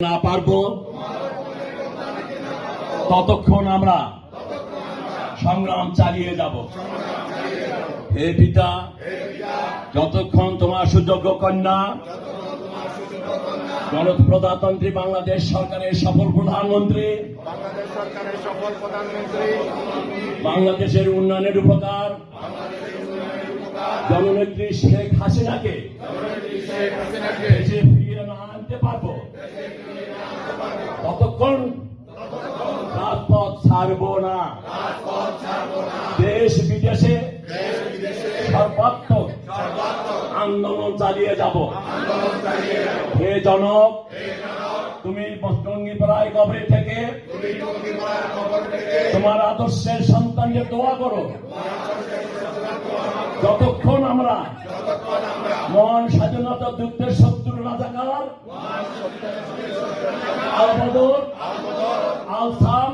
না পারব। ততক্ষণ আমরা সংগ্রাম চালিয়ে যাব। হে পিতা যতক্ষণ তোমার সুযোগ্য কন্যা গণপ্রজাতন্ত্রী বাংলাদেশ সরকারের সফল প্রধানমন্ত্রী বাংলাদেশ সরকারের সফল প্রধানমন্ত্রী বাংলাদেশের উন্নয়নের উপকার জননেত্রী শেখ হাসিনাকে ফিরিয়ে না আনতে পারব। ততক্ষণ রাজপথ ছাড়ব না। দেশ বিদেশে সর্বাত্মক আন্দোলন চালিয়ে যাব। হে জনক, তুমি টঙ্গিপাড়ায় কবরে থেকে তোমার আদর্শের সন্তানকে দোয়া করো। যতক্ষণ আমরা মন স্বাধীনতা যুদ্ধের শত্রু রাজাকার আল বদর আল সাম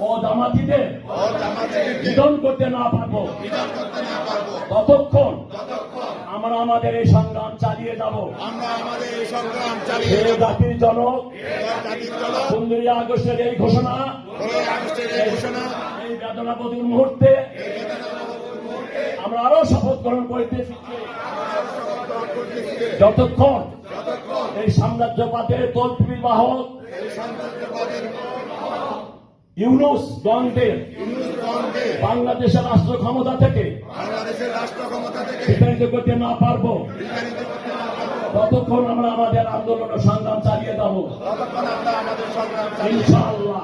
ও জামাতিদের নিধন করতে না পারব। ততক্ষণ আমরা আমাদের এই সংগ্রাম চালিয়ে যাব। আমরা আমাদের এই সংগ্রাম চালিয়ে জাতির জনক জাতির জন্য পনেরোই আগস্টের এই ঘোষণা আগস্টের এই ঘোষণা এই বেদনা প্রতিকূল মুহূর্তে আমরা আরও শপথ গ্রহণ করিতেছি যতক্ষণ এই সাম্রাজ্যবাদের তল্পি বাহক ইউনুস গণদের বাংলাদেশের রাষ্ট্র ক্ষমতা থেকে। বাংলাদেশের রাষ্ট্র ক্ষমতা থেকে বিতাড়িত করতে না পারব। ততক্ষণ আমরা আমাদের আন্দোলন সংগ্রাম চালিয়ে যাব। ইনশাআল্লাহ।